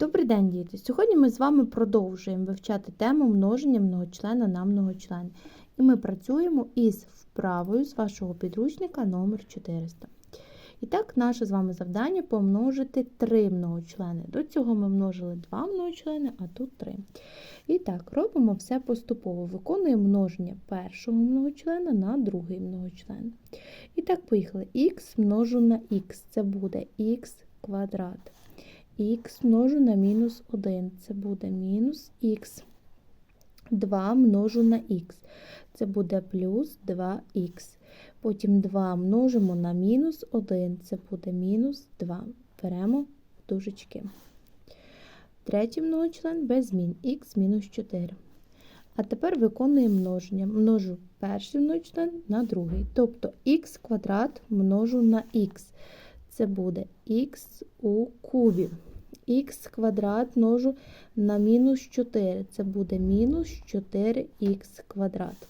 Добрий день, діти! Сьогодні ми з вами продовжуємо вивчати тему множення многочлена на многочлен. І ми працюємо із вправою з вашого підручника номер 400. І так, наше з вами завдання помножити три многочлени. До цього ми множили два многочлени, а тут три. І так, робимо все поступово. Виконуємо множення першого многочлена на другий многочлен. І так, поїхали. х множу на х, це буде х квадрат х множу на мінус 1, це буде мінус х. 2 множу на х, це буде плюс 2х. Потім 2 множимо на мінус 1, це буде мінус 2. Беремо дужечки. Третій многочлен без змін х мінус 4. А тепер виконуємо множення. Множу перший многочлен на другий. Тобто х квадрат множу на х. Це буде х у кубі х квадрат множу на мінус 4. Це буде мінус 4х квадрат.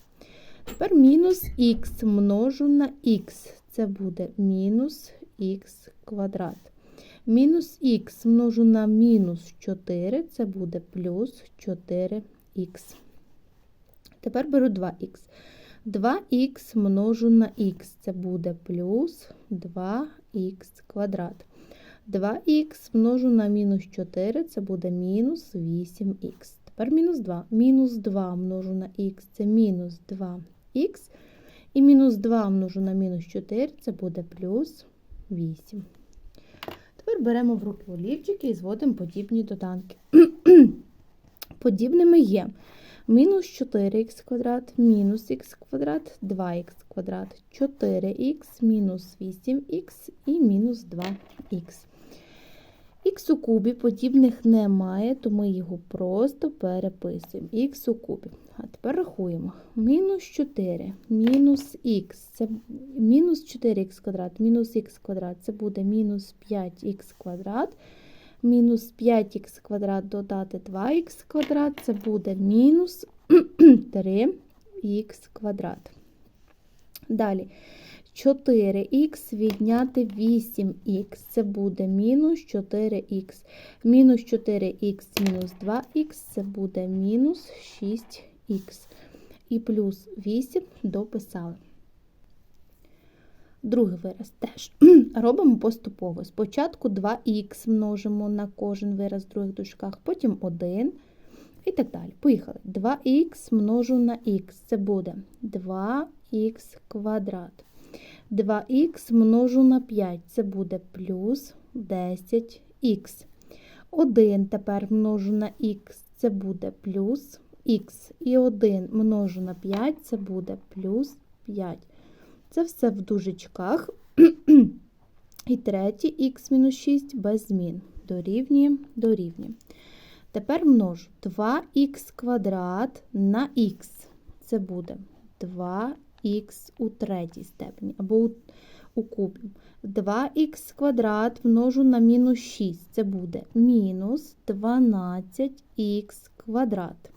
Тепер мінус х множу на х. Це буде мінус х квадрат. Мінус х множу на мінус 4, це буде плюс 4х. Тепер беру 2х. 2х множу на х, це буде плюс 2х квадрат. 2х множу на мінус 4, це буде мінус 8х. Тепер мінус 2. Мінус 2 множу на х, це мінус 2х. І мінус 2 множу на мінус 4, це буде плюс 8. Тепер беремо в руки олівчики і зводимо подібні доданки. Подібними є мінус 4х квадрат, мінус х квадрат, 2х квадрат, 4х, мінус 8х і мінус 2х. Х у кубі подібних немає, то ми його просто переписуємо. Х у кубі. А тепер рахуємо. Мінус 4, мінус х, це мінус 4х квадрат, мінус х квадрат, це буде мінус 5х квадрат. Мінус 5х квадрат додати 2х квадрат, це буде мінус 3х квадрат. Далі. 4х відняти 8х, це буде мінус 4х. Мінус 4х мінус 2х, це буде мінус 6х. І плюс 8 дописали. Другий вираз теж робимо поступово. Спочатку 2х множимо на кожен вираз в других дужках, потім 1 і так далі. Поїхали. 2х множу на х, це буде 2х квадрат. 2х множу на 5, це буде плюс 10х. 1 тепер множу на х, це буде плюс х. І 1 множу на 5, це буде плюс 5. Це все в дужечках. І третій х мінус 6 без змін. Дорівнює, дорівнює. Тепер множу 2х квадрат на х. Це буде 2 х у третій степені або у, у кубі. 2х квадрат множу на мінус 6. Це буде мінус 12х квадрат.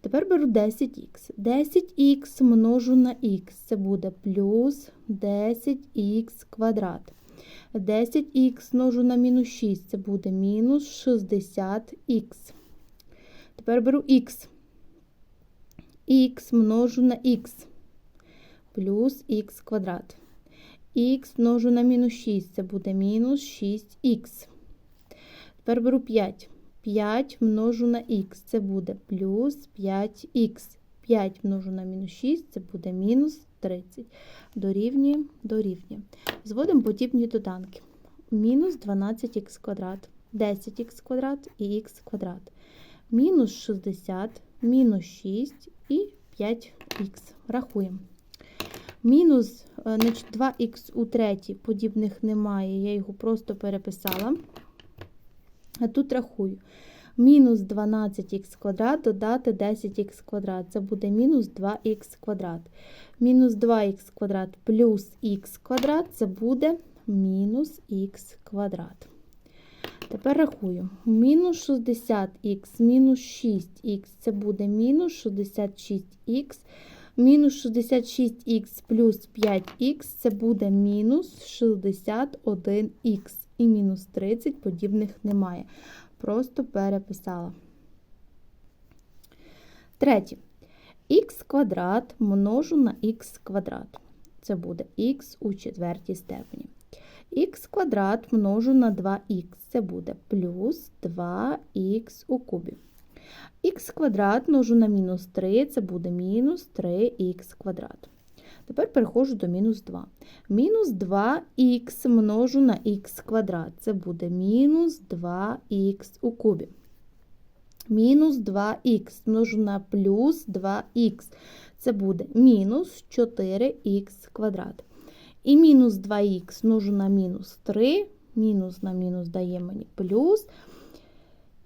Тепер беру 10х. 10х множу на х. Це буде плюс 10х квадрат. 10х множу на мінус 6. Це буде мінус 60х. Тепер беру х. Х множу на х плюс х квадрат. Х множу на мінус 6, це буде мінус 6х. Тепер беру 5. 5 множу на х, це буде плюс 5х. 5 множу на мінус 6, це буде мінус 30. Дорівнює, дорівнює. Зводимо подібні доданки. Мінус 12х квадрат, 10х квадрат і х квадрат. Мінус 60, мінус 6 і 5х. Рахуємо. Мінус е, 2х у третій, подібних немає, я його просто переписала. А тут рахую. Мінус 12х квадрат додати 10х квадрат. Це буде мінус 2х квадрат. Мінус 2х квадрат плюс х квадрат це буде мінус х квадрат. Тепер рахую. Мінус 60х мінус 6х це буде мінус 66х. Мінус 66х плюс 5х це буде мінус 61х. і мінус 30 подібних немає. Просто переписала. Третє. х квадрат множу на х квадрат. Це буде х у четвертій степені. х квадрат множу на 2х. Це буде плюс 2х у кубі. Х квадрат множу на мінус 3, це буде мінус 3х квадрат. Тепер переходжу до мінус 2. Мінус 2х множу на х квадрат. Це буде мінус 2х у кубі. Мінус 2х множу на плюс 2х. Це буде мінус 4х квадрат. І мінус 2х множу на мінус 3. Мінус на мінус дає мені плюс.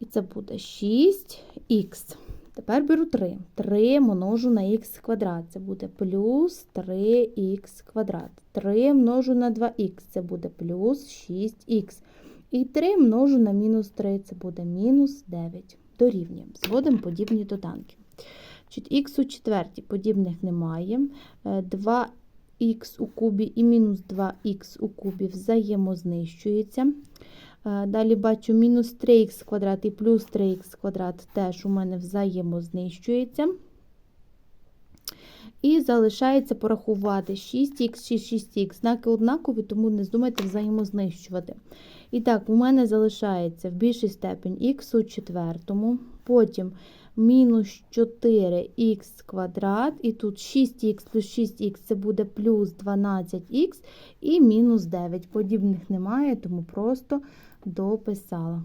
І це буде 6х. Тепер беру 3. 3 множу на х квадрат. Це буде плюс 3х квадрат. 3 множу на 2х, це буде плюс 6х. І 3 множу на мінус 3, це буде мінус 9. Дорівнюємо. Зводимо подібні доданки. Х у четвертій подібних немає. 2х у кубі і мінус 2х у кубі взаємознищується. Далі бачу мінус 3х квадрат і плюс 3х квадрат теж у мене взаємознищується. І залишається порахувати 6х чи 6х. Знаки однакові, тому не здумайте взаємознищувати. І так, у мене залишається в більшій степень х у четвертому, потім мінус 4х квадрат, і тут 6х плюс 6х це буде плюс 12х і мінус 9. Подібних немає, тому просто дописала.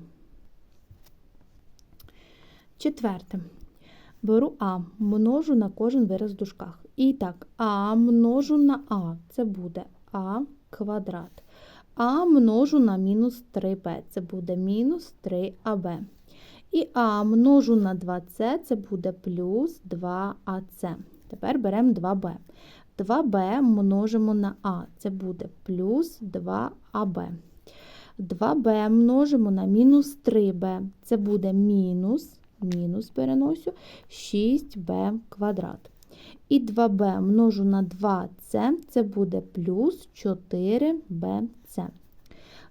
Четверте. Беру А, множу на кожен вираз в дужках. І так, А множу на А, це буде А квадрат. А множу на мінус 3b, це буде мінус 3аб. І А множу на 2С, це буде плюс 2АС. Тепер беремо 2b. 2b множимо на А, це буде плюс 2АБ. 2b множимо на мінус 3b, це буде мінус, мінус переносю 6b квадрат. І 2b множу на 2c, це буде плюс 4bc.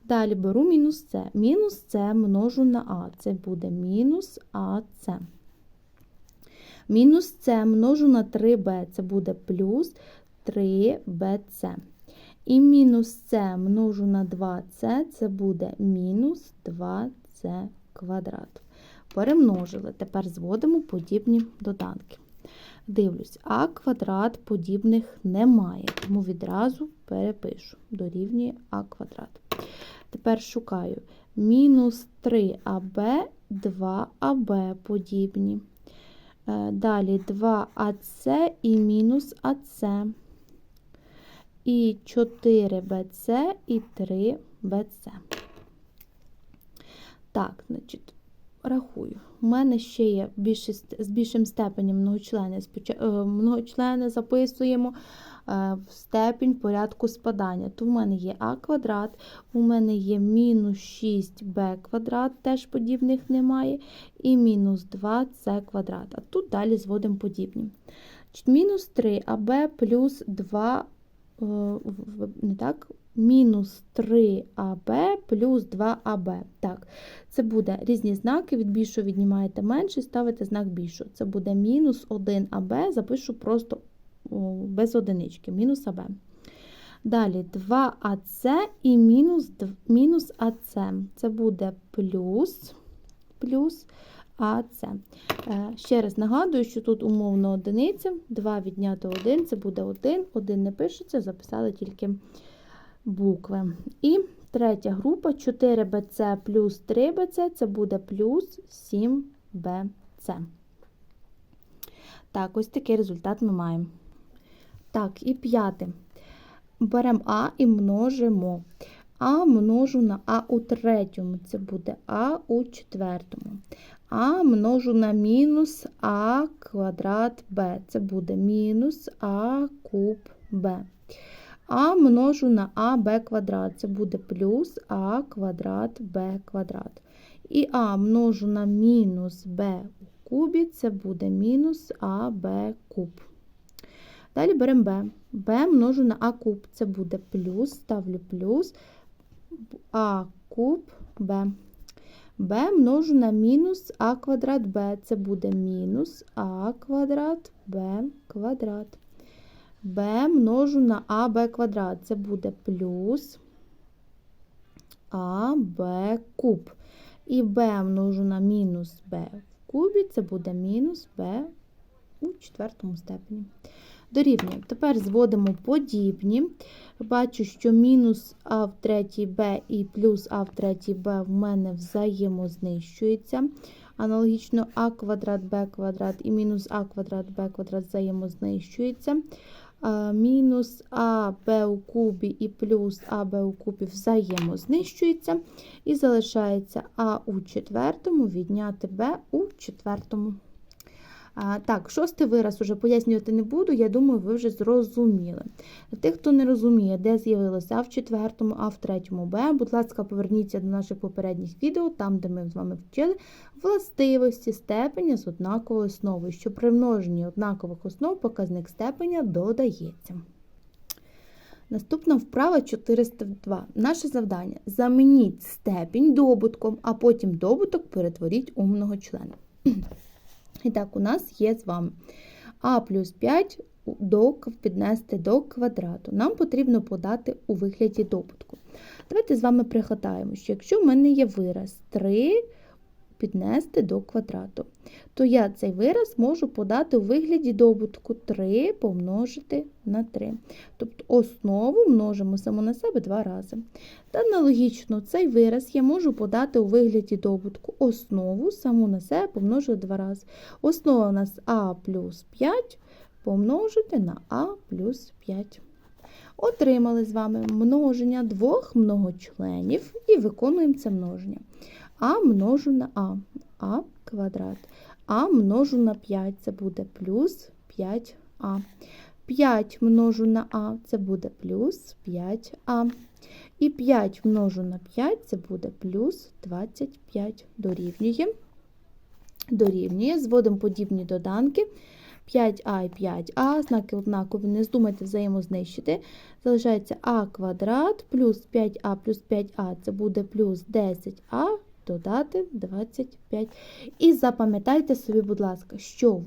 Далі беру мінус c. Мінус c множу на а, це буде мінус АС. Мінус c множу на 3b, це буде плюс 3bc. І мінус c множу на 2c, це буде мінус 2c квадрат. Перемножили. Тепер зводимо подібні доданки. Дивлюсь, а квадрат подібних немає, тому відразу перепишу дорівнює а квадрат. Тепер шукаю мінус 3аб, 2аб подібні. Е, далі 2АС і мінус АС. І 4БС і 3БС. Так, значить, рахую. У мене ще є більше, з більшим степенем многочлени. Е, многочлени записуємо е, в степінь порядку спадання. То в мене є а квадрат, у мене є мінус 6b квадрат, теж подібних немає, і мінус 2c квадрат. А тут далі зводимо подібні. Мінус 3аб плюс 2 е, не так, мінус 3АБ плюс 2АБ. Так, це буде різні знаки, від більшого віднімаєте менше, ставите знак більшого. Це буде мінус 1АБ, запишу просто без одинички, мінус АБ. Далі 2АС і мінус мінус АС. Це буде плюс плюс АС. Е, ще раз нагадую, що тут умовно одиниця, 2 відняти 1, це буде 1, 1 не пишеться, записали тільки букви. І третя група 4bc плюс 3bc це буде плюс 7bc. Так, ось такий результат ми маємо. Так, і п'яте. Беремо А і множимо. А множу на А у третьому, це буде А у четвертому. А множу на мінус А квадрат Б. Це буде мінус А куб Б. А множу на АБ квадрат. Це буде плюс А квадрат Б квадрат. І А множу на мінус Б у кубі, це буде мінус АБ куб. Далі беремо Б. Б множу на А куб, це буде плюс, ставлю плюс А куб b. b множу на мінус а квадрат b. Це буде мінус а квадрат b квадрат. b множу на аб квадрат. Це буде плюс аб куб. І b множу на мінус b в кубі. Це буде мінус b у четвертому степені. Дорівнює. Тепер зводимо подібні. Бачу, що мінус а в третій b і плюс а в третій b в мене взаємознищується. Аналогічно а квадрат b квадрат і мінус а квадрат b квадрат взаємознищується. Мінус а b у кубі і плюс а b у кубі взаємознищується. І залишається а у четвертому відняти b у четвертому. Так, шостий вираз уже пояснювати не буду, я думаю, ви вже зрозуміли. Тих, хто не розуміє, де з'явилося А в четвертому, А в третьому Б, будь ласка, поверніться до наших попередніх відео, там, де ми з вами вчили властивості степеня з однаковою основою, що при множенні однакових основ показник степеня додається. Наступна вправа 402. Наше завдання замініть степінь добутком, а потім добуток перетворіть у многочлен. І так, у нас є з вами а плюс 5 до, піднести до квадрату. Нам потрібно подати у вигляді добутку. Давайте з вами пригадаємо, що якщо в мене є вираз 3 піднести до квадрату, то я цей вираз можу подати у вигляді добутку 3 помножити на 3. Тобто основу множимо саму на себе два рази. Та аналогічно цей вираз я можу подати у вигляді добутку основу саму на себе помножити два рази. Основа у нас а плюс 5 помножити на а плюс 5. Отримали з вами множення двох многочленів і виконуємо це множення. А множу на А, А квадрат. А множу на 5, це буде плюс 5А. 5 множу на А, це буде плюс 5А. І 5 множу на 5, це буде плюс 25. Дорівнює. Дорівнює. Зводимо подібні доданки. 5а і 5а, знаки однакові, не здумайте взаємознищити. Залишається а квадрат плюс 5а плюс 5а, це буде плюс 10а додати 25. І запам'ятайте собі, будь ласка, що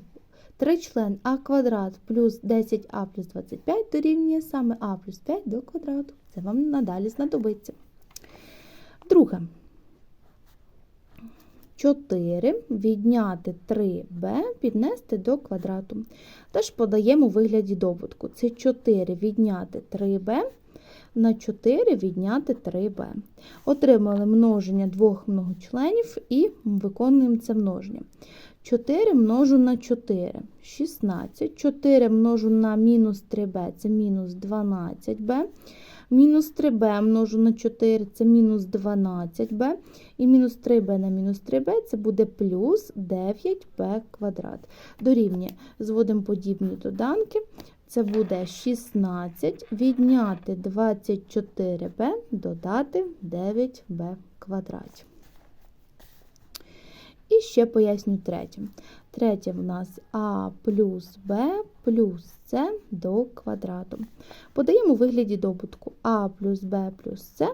тричлен а квадрат плюс 10а плюс 25 дорівнює саме а плюс 5 до квадрату. Це вам надалі знадобиться. Друге. 4 відняти 3b піднести до квадрату. Тож подаємо у вигляді добутку. Це 4 відняти 3b на 4 відняти 3b. Отримали множення двох многочленів і виконуємо це множення. 4 множу на 4 16. 4 множу на мінус 3b це мінус 12b. Мінус 3b множу на 4 це мінус 12b. І мінус 3b на мінус 3b це буде плюс 9b квадрат. Дорівнює, зводимо подібні доданки. Це буде 16 відняти 24b, додати 9b квадраті. І ще поясню третє. Третє в нас а плюс b плюс c до квадрату. Подаємо у вигляді добутку а плюс b плюс c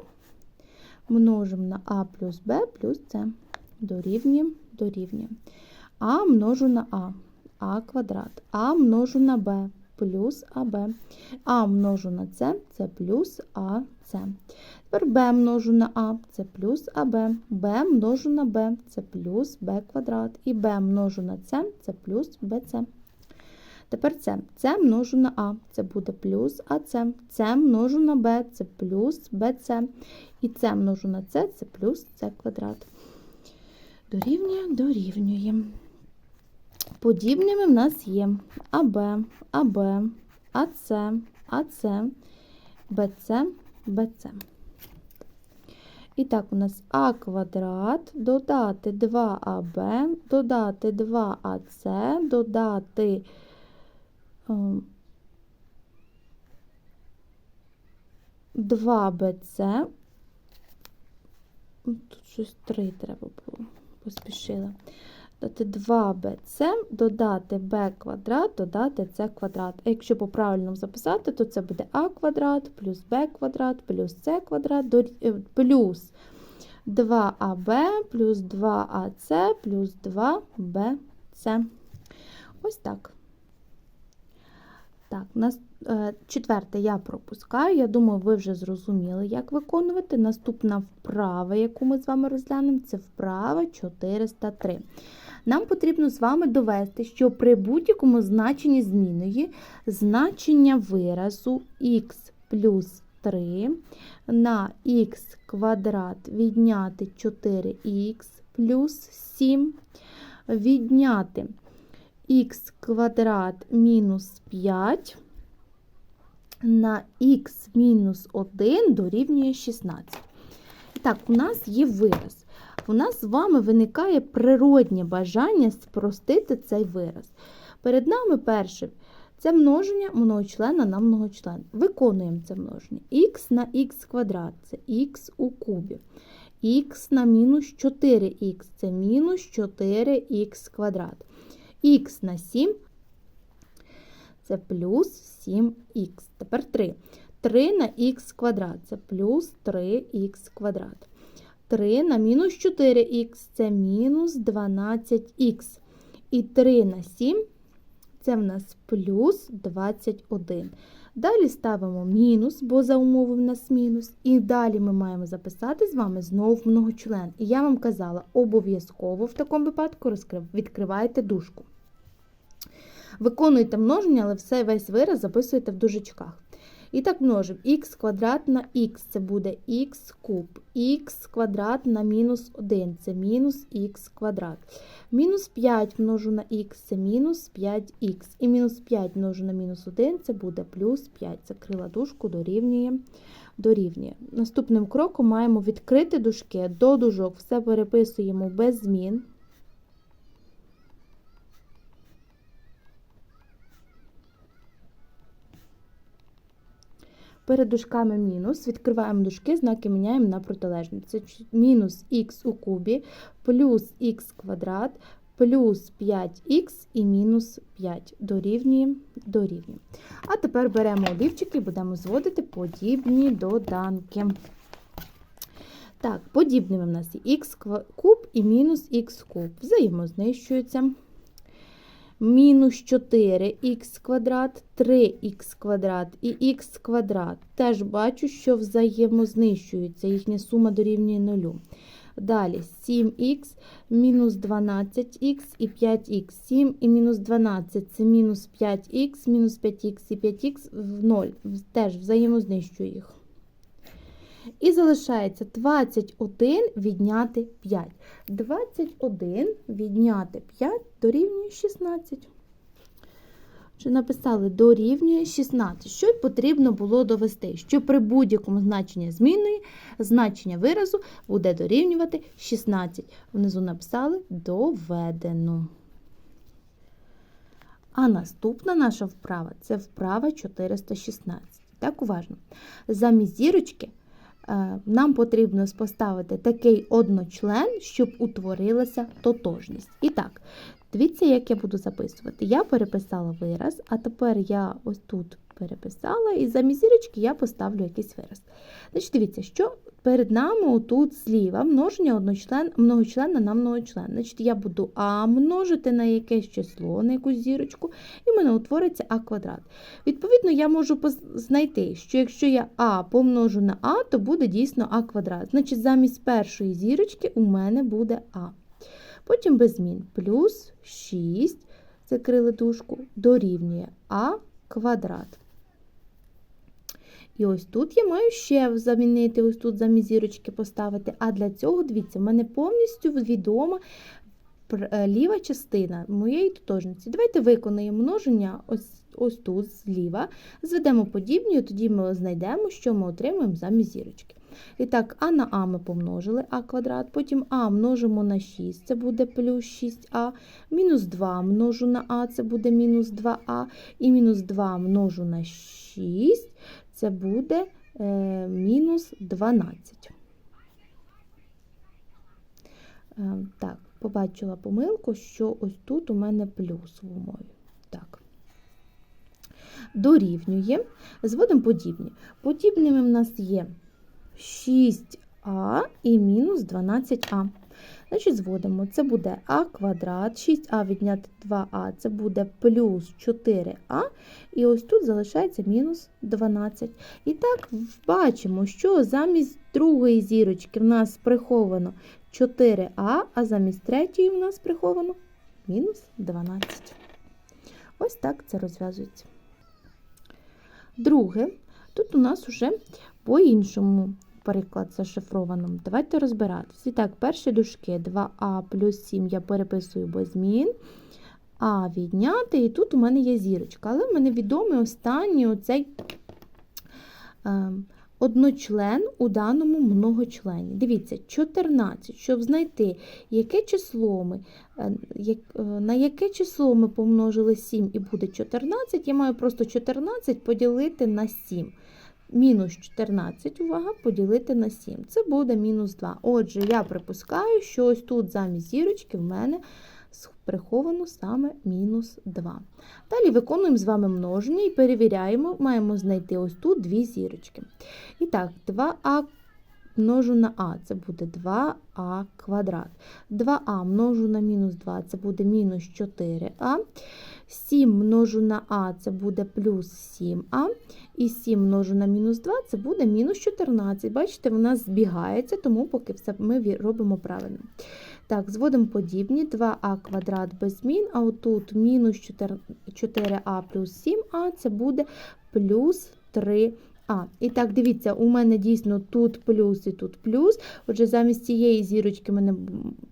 множимо на а плюс b плюс c. Дорівнює, дорівнює. а множу на а, а квадрат, а множу на b плюс АБ. А множу на С це плюс АС. Тепер Б множу на А це плюс АБ. Б множу на Б це плюс Б квадрат. І Б множу на С це плюс БЦ. Тепер С. С множу на А, це буде плюс АС. С множу на Б це плюс БЦ. І С множу на С це плюс С квадрат. Дорівнює, дорівнює. Подібними в нас є АБ, АБ, АС, АС, БЦ, БЦ. І так, у нас А квадрат, додати 2АБ, додати 2АС, додати ем, 2БЦ. Тут щось 3 треба було, поспішила додати 2bc, додати b квадрат, додати c квадрат. А якщо по правильному записати, то це буде а квадрат плюс b квадрат плюс c квадрат е, плюс 2АБ плюс 2АС плюс 2БС. Ось так. Так, нас, е, четверте я пропускаю. Я думаю, ви вже зрозуміли, як виконувати. Наступна вправа, яку ми з вами розглянемо, це вправа 403. Нам потрібно з вами довести, що при будь-якому значенні змінної значення виразу х плюс 3 на х квадрат відняти 4х плюс 7, відняти х квадрат мінус 5 на х мінус 1 дорівнює 16. І так, у нас є вираз. У нас з вами виникає природнє бажання спростити цей вираз. Перед нами перше це множення многочлена на многочлен. Виконуємо це множення. х на х квадрат це х у кубі. х на мінус 4х це мінус 4х квадрат. х на 7 це плюс 7х. Тепер 3. 3 на х квадрат це плюс 3х квадрат. 3 на мінус 4х це мінус 12х. І 3 на 7 це в нас плюс 21. Далі ставимо мінус, бо за умови в нас мінус. І далі ми маємо записати з вами знову многочлен. І я вам казала, обов'язково в такому випадку розкрив, відкривайте дужку. Виконуйте множення, але все весь вираз записуєте в дужечках. І так множимо х квадрат на х, це буде х куб, х квадрат на мінус 1, це мінус х квадрат. Мінус 5 множу на х, це мінус 5х. І мінус 5 множу на мінус 1, це буде плюс 5. Закрила дужку, дорівнює. дорівнює. Наступним кроком маємо відкрити дужки, до дужок все переписуємо без змін. Перед дужками мінус, відкриваємо дужки, знаки міняємо на протилежні. Це мінус х у кубі, плюс х квадрат, плюс 5х і мінус 5 дорівнює, дорівнює. А тепер беремо олівчики і будемо зводити подібні доданки. Так, подібними в нас є х куб і мінус х куб. Взаємознищуються мінус 4х квадрат, 3х квадрат і х квадрат. Теж бачу, що взаємознищуються, їхня сума дорівнює 0. Далі 7х, мінус 12х і 5х. 7 і мінус 12 це мінус 5х, мінус 5х і 5х в 0. Теж взаємознищую їх. І залишається 21 відняти 5. 21 відняти 5 дорівнює 16. Що написали дорівнює 16. Що й потрібно було довести? Що при будь-якому значенні змінної значення виразу буде дорівнювати 16. Внизу написали доведено. А наступна наша вправа це вправа 416. Так, уважно. Замість зірочки нам потрібно поставити такий одночлен, щоб утворилася тотожність. І так, дивіться, як я буду записувати. Я переписала вираз, а тепер я ось тут переписала, і замість зірочки я поставлю якийсь вираз. Значить, дивіться, що перед нами тут зліва множення одночлен, многочлена на многочлен. Значить, я буду А множити на якесь число, на якусь зірочку, і в мене утвориться А квадрат. Відповідно, я можу знайти, що якщо я А помножу на А, то буде дійсно А квадрат. Значить, замість першої зірочки у мене буде А. Потім без змін плюс 6, закрили дужку, дорівнює А квадрат. І ось тут я маю ще замінити, ось тут замість зірочки поставити. А для цього, дивіться, в мене повністю відома ліва частина моєї тотожності. Давайте виконаємо множення ось ось тут зліва, зведемо подібні, тоді ми знайдемо, що ми отримуємо замість зірочки. І так, а на а ми помножили а квадрат, потім а множимо на 6, це буде плюс 6а, мінус 2 множу на а, це буде мінус 2а, і мінус 2 множу на 6, це буде е, мінус 12. Е, так, побачила помилку, що ось тут у мене плюс в умові. Так. Дорівнює, зводимо подібні. Подібними в нас є 6 6а і мінус 12а. Значить, зводимо. Це буде а квадрат, 6а відняти 2а, це буде плюс 4а, і ось тут залишається мінус 12. І так бачимо, що замість другої зірочки в нас приховано 4а, а замість третьої в нас приховано мінус 12. Ось так це розв'язується. Друге, тут у нас уже по-іншому приклад зашифровано. Давайте розбиратися. І так, перші дужки 2а плюс 7 я переписую без змін. А відняти, і тут у мене є зірочка. Але в мене відомий останній оцей е, одночлен у даному многочлені. Дивіться, 14, щоб знайти, яке число ми, е, е, на яке число ми помножили 7 і буде 14, я маю просто 14 поділити на 7. Мінус 14, увага, поділити на 7. Це буде мінус 2. Отже, я припускаю, що ось тут замість зірочки в мене приховано саме мінус 2. Далі виконуємо з вами множення і перевіряємо, маємо знайти ось тут дві зірочки. І так, 2а множу на а, це буде 2а квадрат. 2а множу на мінус 2, це буде мінус 4а. 7 множу на а, це буде плюс 7а. І 7 множу на мінус 2, це буде мінус 14. Бачите, в нас збігається, тому поки все ми робимо правильно. Так, зводимо подібні 2а квадрат без змін, а отут мінус 4а плюс 7а, це буде плюс 3 а, і так, дивіться, у мене дійсно тут плюс і тут плюс. Отже, замість цієї зірочки в мене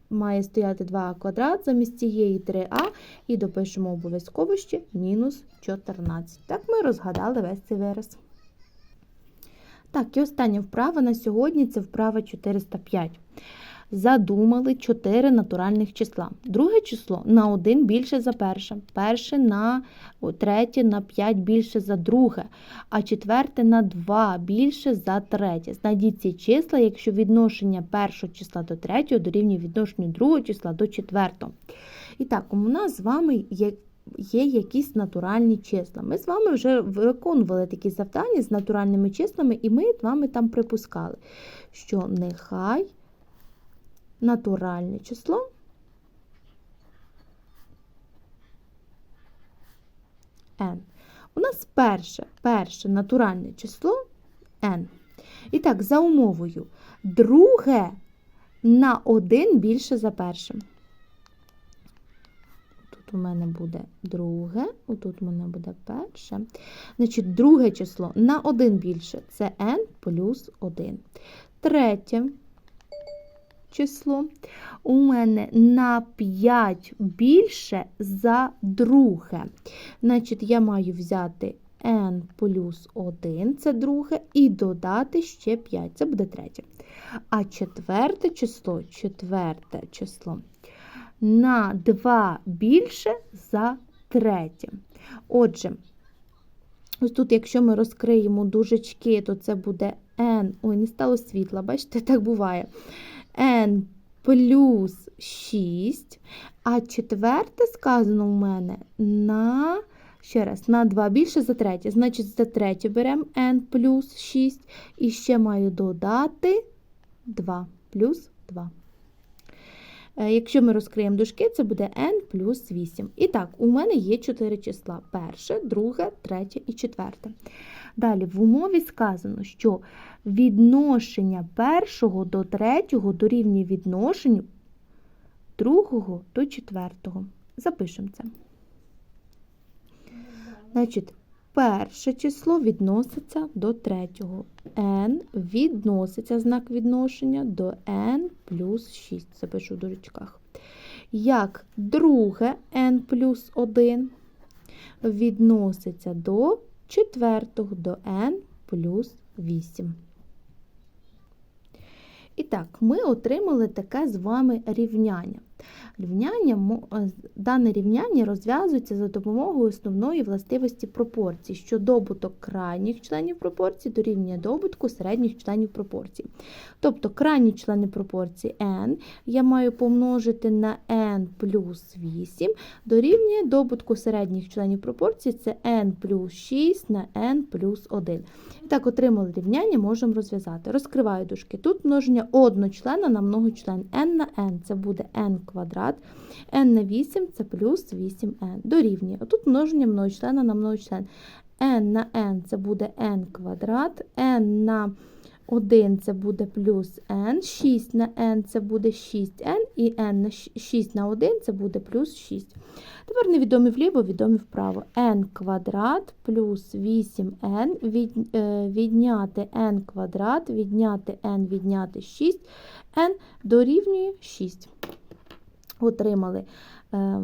має стояти 2а квадрат, замість цієї 3а, і допишемо обов'язково ще мінус 14. Так, ми розгадали весь цей вираз. Так, і остання вправа на сьогодні це вправа 405 задумали 4 натуральних числа. Друге число на 1 більше за перше, перше на третє на 5 більше за друге, а четверте на 2 більше за третє. Знайдіть ці числа, якщо відношення першого числа до третього дорівнює відношенню другого числа до четвертого. І так, у нас з вами є. Є якісь натуральні числа. Ми з вами вже виконували такі завдання з натуральними числами, і ми з вами там припускали, що нехай натуральне число. n. У нас перше перше натуральне число n. І так, за умовою, друге на 1 більше за перше. Тут у мене буде друге, отут у мене буде перше. Значить, друге число на 1 більше це n плюс 1. Третє число у мене на 5 більше за друге. Значить, я маю взяти n плюс 1, це друге, і додати ще 5, це буде третє. А четверте число, четверте число на 2 більше за третє. Отже, ось тут, якщо ми розкриємо дужечки, то це буде n, ой, не стало світла, бачите, так буває n плюс 6, а четверте сказано у мене на, ще раз, на 2 більше за третє. Значить, за третє беремо n плюс 6 і ще маю додати 2 плюс 2. Е, якщо ми розкриємо дужки, це буде n плюс 8. І так, у мене є 4 числа: перше, друге, третє і четверте. Далі, в умові сказано, що відношення першого до третього дорівнює відношенню другого до четвертого. Запишемо це. Значить, перше число відноситься до третього. n відноситься знак відношення до n плюс 6. Запишу в дужечках. Як друге n плюс 1 відноситься до четвертого до n плюс 8. І так, ми отримали таке з вами рівняння. Рівняння, е, дане рівняння розв'язується за допомогою основної властивості пропорцій, що добуток крайніх членів пропорції дорівнює добутку середніх членів пропорцій. Тобто крайні члени пропорції n я маю помножити на n плюс 8 дорівнює добутку середніх членів пропорції це n плюс 6 на n плюс 1. І так, отримали рівняння, можемо розв'язати. Розкриваю дужки. Тут множення одночлена на многочлен. n на n це буде n квадрат, n на 8 це плюс 8n. Дорівнює. Отут множення многочлена на многочлен. n на n це буде n квадрат, n на 1 це буде плюс n, 6 на n це буде 6n, і n на 6 на 1 це буде плюс 6. Тепер невідомі вліво, відомі вправо. n квадрат плюс 8n від, е, відняти n квадрат, відняти n, відняти 6n дорівнює 6. Отримали. Е,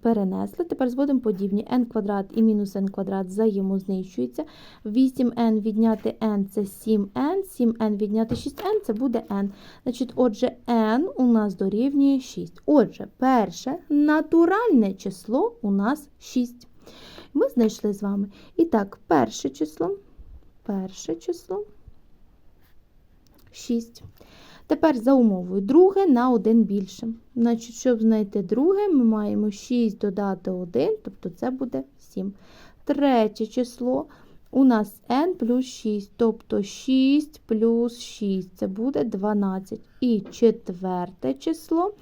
Перенесли, тепер зводимо подібні n квадрат і мінус n квадрат взаємознищуються. 8n відняти n це 7n, 7n відняти 6n це буде n. Значить, Отже, n у нас дорівнює 6. Отже, перше натуральне число у нас 6. Ми знайшли з вами. І так, перше число, перше число 6. Тепер за умовою друге на 1 більше. Значить, щоб знайти друге, ми маємо 6 додати 1, тобто це буде 7. Третє число у нас n плюс 6, тобто 6 плюс 6 це буде 12. І четверте число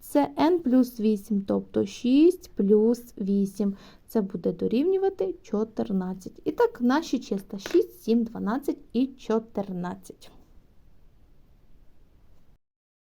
це n плюс 8, тобто 6 плюс 8. Це буде дорівнювати 14. І так, наші числа 6, 7, 12 і 14.